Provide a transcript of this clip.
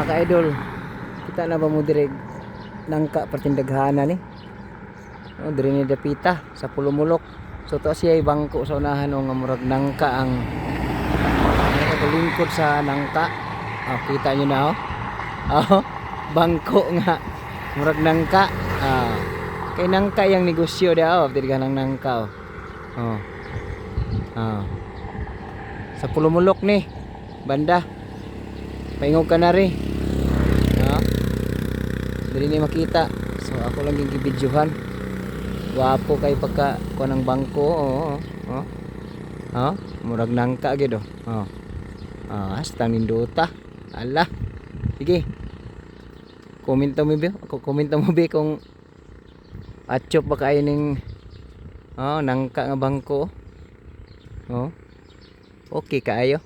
mga ka-idol kita na ba mo direk nangka pertindaghanan ni? Oh, diri ni dapita sa pulumulok. So to siya ay bangko sa unahan nga murag nangka ang lingkod sa nangka. Oh, kita nyo na oh oh bangko nga murag nangka. Ah kay nangka yung negosyo dia oh diri ka nang nangka oh oh ah sa pulumulok ni banda. Paingog ka na rin dili ni makita. So ako lang yung gibidyohan. Wapo kay pagka ko ng bangko. Oo oh, oh. murag nangka gid oh. Oh ah hasta nindota ala. Sige. Komento mo ba komento mo ba kung atchop ba kayo ning oh nangka nga bangko. Oh okay kaayo